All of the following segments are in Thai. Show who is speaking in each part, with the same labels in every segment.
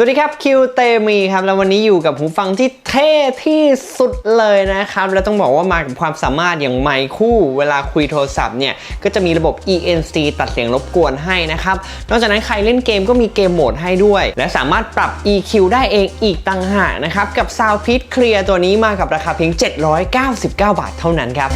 Speaker 1: สวัสดีครับคิวเตมีครับแล้ววันนี้อยู่กับหูฟังที่เท่ที่สุดเลยนะครับ แล้วต้องบอกว่ามากับความสามารถอย่างไมค์คู่ เวลาคุยโทรศัพท์เนี่ย ก็จะมีระบบ ENC ตัดเสียงรบกวนให้นะครับ นอกจากนั้นใครเล่นเกมก็มีเกมโหมดให้ด้วย และสามารถปรับ EQ ได้เองอีกต่างหากนะครับ กับ Soundpeak Clear ตัวนี้มากับราคาเพียง 799 บาทเท่านั้นครับ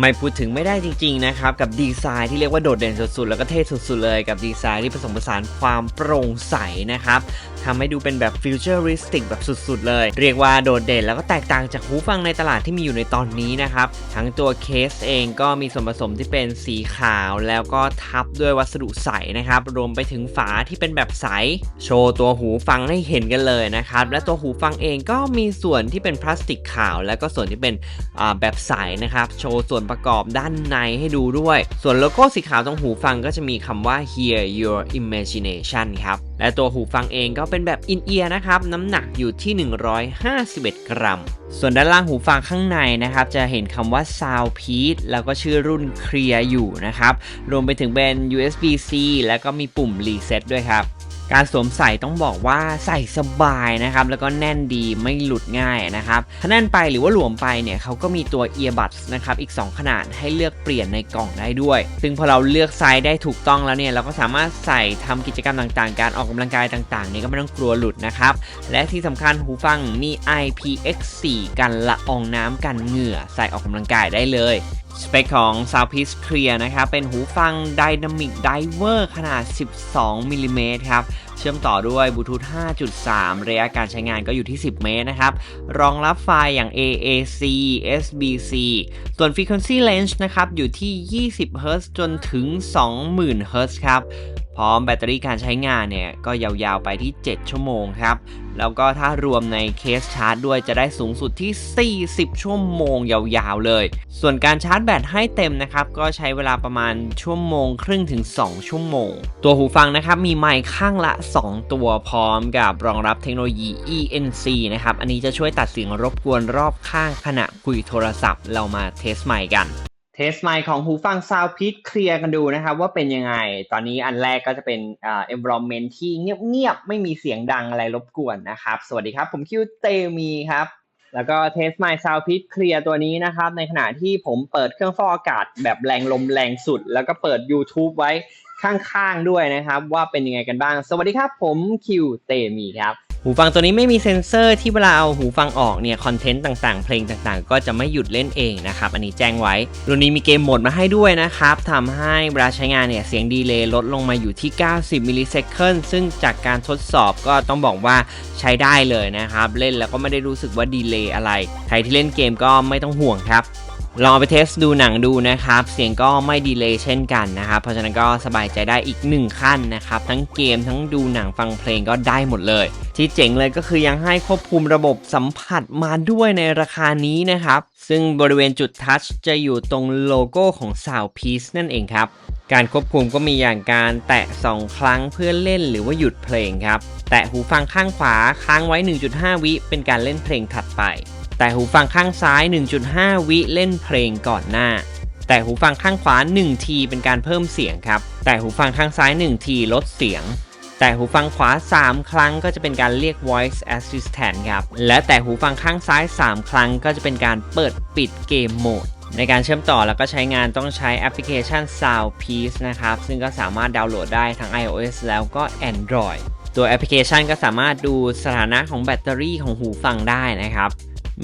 Speaker 1: ไม่พูดถึงไม่ได้จริงๆนะครับ กับดีไซน์ที่เรียกว่าโดดเด่นสุดๆ แล้วก็เท่สุดๆ เลยกับดีไซน์ที่ผสมผสานความโปร่งใสนะครับทำให้ดูเป็นแบบฟิวเจอริสติกแบบสุดๆ เลย เรียกว่าโดดเด่นแล้วก็แตกต่างจากหูฟังในตลาดที่มีอยู่ในตอนนี้นะครับ ทั้งตัวเคสเองก็มีส่วนผสมที่เป็นสีขาวแล้วก็ทับด้วยวัสดุใสนะครับ รวมไปถึงฝาที่เป็นแบบใส โชว์ตัวหูฟังให้เห็นกันเลยนะครับ และตัวหูฟังเองก็มีส่วนที่เป็นพลาสติกขาว แล้วก็ส่วนที่เป็นแบบใสนะครับ โชว์ส่วนประกอบด้านในให้ดูด้วย ส่วนโลโก้สีขาวตรงหูฟังก็จะมีคำว่า hear your imagination ครับ และตัวหูฟังเองก็เป็นแบบอินเอียร์นะครับ น้ำหนักอยู่ที่ 151 กรัม ส่วนด้านล่างหูฟังข้างในนะครับ จะเห็นคำว่า Soundpeak แล้วก็ชื่อรุ่น Clear อยู่นะครับ รวมไปถึงเป็น USB-C แล้วก็มีปุ่ม Reset ด้วยครับ การสวมใส่ต้องบอกว่าใส่สบายนะครับ แล้วก็แน่นดีไม่หลุดง่ายนะครับ ถ้าแน่นไปหรือว่าหลวมไปเนี่ยเขาก็มีตัว earbuds นะครับ อีก 2 ขนาดให้เลือกเปลี่ยนในกล่องได้ด้วย ซึ่งพอเราเลือกไซส์ได้ถูกต้องแล้วเนี่ย เราก็สามารถใส่ทำกิจกรรมต่างๆ การออกกำลังกายต่างๆเนี่ยก็ไม่ต้องกลัวหลุดนะครับ และที่สำคัญหูฟังมี IPX4 กันละอองน้ำกันเหงื่อใส่ออกกำลังกายได้เลย สเปคของ Soundpeace Clear นะครับ เป็นหูฟัง Dynamic Diver ขนาด 12มิลลิเมตรครับ เชื่อมต่อด้วยบลูทูธ 5.3 ระยะการใช้งานก็อยู่ที่ 10 เมตรนะครับ รองรับไฟล์อย่าง AAC SBC ส่วน Frequency Range นะครับ อยู่ที่ 20 Hz จนถึง 20,000 Hz ครับ พร้อมแบตเตอรี่การใช้งานเนี่ยก็ยาวๆไปที่ 7 ชั่วโมงครับ แล้วก็ถ้ารวมในเคสชาร์จด้วยจะได้สูงสุดที่ 40 ชั่วโมงยาวๆเลย ส่วนการชาร์จแบตให้เต็มนะครับ ก็ใช้เวลาประมาณชั่วโมงครึ่งถึง 2 ชั่วโมง ตัวหูฟังนะครับมีไมค์ข้างละ 2 ตัวพร้อมกับรองรับเทคโนโลยี ENC นะครับ อันนี้จะช่วยตัดเสียงรบกวนรอบข้างขณะคุยโทรศัพท์ เรามาเทสไมค์กัน เทสไมค์ของหูฟัง Soundpeak เคลียร์กันดูนะครับว่าเป็นยังไง ตอนนี้อันแรกก็จะเป็นอ่า environment ที่เงียบๆ ไม่มีเสียงดังอะไรรบกวนนะครับ สวัสดีครับ ผมคิวเตมีครับ แล้วก็เทสไมค์ Soundpeak เคลียร์ตัวนี้นะครับ ในขณะที่ผมเปิดเครื่องฟอกอากาศแบบแรงลมแรงสุด แล้วก็เปิด YouTube ไว้ข้างๆด้วยนะครับ ว่าเป็นยังไงกันบ้าง สวัสดีครับผมคิวเตมีครับ หูฟังตัวนี้ไม่มีเซ็นเซอร์ที่เวลาเอาหูฟังออกเนี่ยคอนเทนต์ต่างๆ เพลงต่างๆ ก็จะไม่หยุดเล่นเองนะครับอันนี้แจ้งไว้รุ่นนี้มีเกมโหมดมาให้ด้วยนะครับทำให้เวลาใช้งานเนี่ยเสียงดีเลย์ลดลงมาอยู่ที่ 90มิลลิเซคันซึ่งจากการทดสอบก็ต้องบอกว่าใช้ได้เลยนะครับ เล่นแล้วก็ไม่ได้รู้สึกว่าดีเลย์อะไร ใครที่เล่นเกมก็ไม่ต้องห่วงครับ ลองไปเทสดูหนังดูนะครับ เสียงก็ไม่ดีเลย์เช่นกันนะครับ เพราะฉะนั้นก็สบายใจได้อีกหนึ่งขั้นนะครับ ทั้งเกมทั้งดูหนังฟังเพลงก็ได้หมดเลย ที่เจ๋งเลยก็คือยังให้ควบคุมระบบสัมผัสมาด้วยในราคานี้นะครับ ซึ่งบริเวณจุดทัชจะอยู่ตรงโลโก้ของ Soundpiece นั่นเองครับการควบคุมก็มีอย่างการแตะ 2 ครั้งเพื่อเล่นหรือว่าหยุดเพลงครับ แตะหูฟังข้างขวาค้างไว้ 1.5 วิเป็นการเล่นเพลงถัดไป แต่หูฟังข้างซ้าย 1.5 วิเล่นเพลงก่อนหน้า แต่หูฟังข้างขวา1ทีเป็นการเพิ่มเสียงครับ แต่หูฟังข้างซ้าย1ทีลดเสียง แต่หูฟังขวา 3 ครั้งก็จะเป็นการเรียก voice assistant ครับ และแต่หูฟังข้างซ้าย 3 ครั้งก็จะเป็นการเปิดปิดเกมโหมดในการเชื่อมต่อแล้วก็ใช้งานต้องใช้แอปพลิเคชัน Soundpiece นะครับ ซึ่งก็สามารถดาวน์โหลดได้ทั้ง iOS แล้วก็ Android ตัวแอปพลิเคชันก็สามารถดูสถานะของแบตเตอรี่ของหูฟังได้นะครับ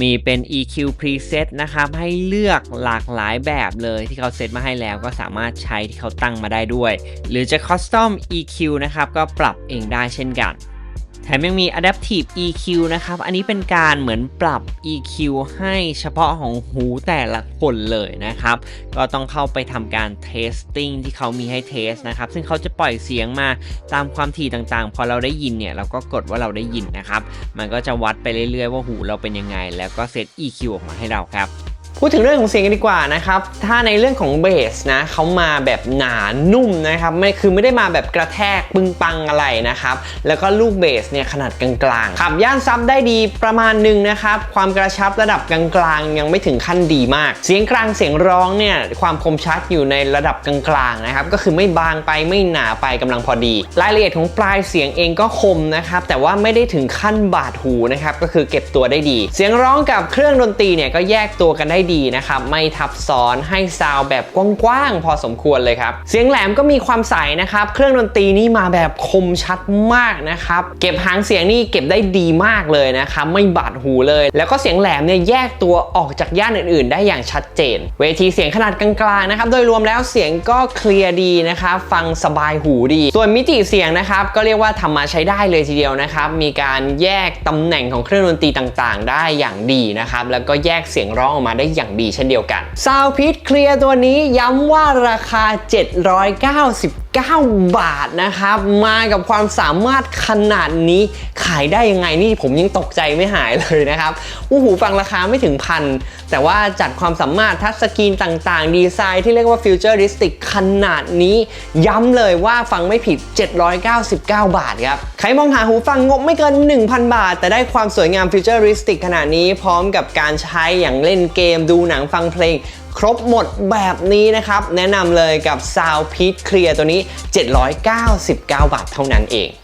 Speaker 1: มีเป็น EQ preset นะครับ ให้เลือกหลากหลายแบบเลยที่เขาเซตมาให้แล้วก็สามารถใช้ที่เขาตั้งมาได้ด้วย หรือจะ custom EQ นะครับ ก็ปรับเองได้เช่นกัน แถมยังมี adaptive EQ นะครับ อันนี้เป็นการเหมือนปรับ EQ ให้เฉพาะของหูแต่ละคนเลยนะครับ ก็ต้องเข้าไปทำการ testing ที่เขามีให้เทสนะครับ ซึ่งเขาจะปล่อยเสียงมาตามความถี่ต่างๆ พอเราได้ยินเนี่ย เราก็กดว่าเราได้ยินนะครับ มันก็จะวัดไปเรื่อยๆ ว่าหูเราเป็นยังไง แล้วก็เซต EQ ออกมาให้เราครับ
Speaker 2: พูดถึงเรื่องของเสียงกันดีกว่านะครับ ถ้าในเรื่องของเบสนะเขามาแบบหนานุ่มนะครับ ไม่คือไม่ได้มาแบบกระแทกปึงปังอะไรนะครับ แล้วก็ลูกเบสเนี่ยขนาดกลางๆ ขับย่านซับได้ดีประมาณหนึ่งนะครับ ความกระชับระดับกลางๆ ยังไม่ถึงขั้นดีมาก เสียงกลางเสียงร้องเนี่ยความคมชัดอยู่ในระดับกลางๆนะครับ ก็คือไม่บางไปไม่หนาไปกำลังพอดี รายละเอียดของปลายเสียงเองก็คมนะครับ แต่ว่าไม่ได้ถึงขั้นบาดหูนะครับ ก็คือเก็บตัวได้ดี เสียงร้องกับเครื่องดนตรีเนี่ยก็แยกตัวกันได้ดีนะครับไม่ทับซ้อนให้ซาวแบบกว้างๆพอสมควรเลยครับ เสียงแหลมก็มีความใสนะครับเครื่องดนตรีนี่มาแบบคมชัดมากนะครับเก็บหางเสียงนี่เก็บได้ดีมากเลยนะครับไม่บาดหูเลย แล้วก็เสียงแหลมเนี่ยแยกตัวออกจากย่านอื่นๆ ได้อย่างชัดเจน เวทีเสียงขนาดกลางๆนะครับโดยรวมแล้วเสียงก็เคลียร์ดีนะครับฟังสบายหูดี ส่วนมิติเสียงนะครับก็เรียกว่าทำมาใช้ได้เลยทีเดียวนะครับมีการแยกตำแหน่งของเครื่องดนตรีต่างๆ ได้อย่างดีนะครับแล้วก็แยกเสียงร้องออกมาได้อย่างดีเช่นเดียวกันซาวพีทเคลียร์ตัวนี้ย้ำว่าราคา 799 บาทนะครับ มากับความสามารถขนาดนี้ขายได้ยังไงนี่ผมยังตกใจไม่หายเลยนะครับโอ้โหฟังราคาไม่ถึงพัน แต่ว่าจัดความสามารถทัชสกรีนต่างๆ ดีไซน์ที่เรียกว่าฟิวเจอริสติกขนาดนี้ ย้ำเลยว่าฟังไม่ผิด 799 บาทครับ ใครมองหาหูฟังงบไม่เกิน 1,000 บาท แต่ได้ความสวยงามฟิวเจอริสติกขนาดนี้พร้อมกับการใช้อย่างเล่นเกมดูหนังฟังเพลง ครบหมดแบบนี้นะครับ แนะนำเลยกับ Sound p i t Clear ตัวนี้ 799 บาทเท่านั้นเอง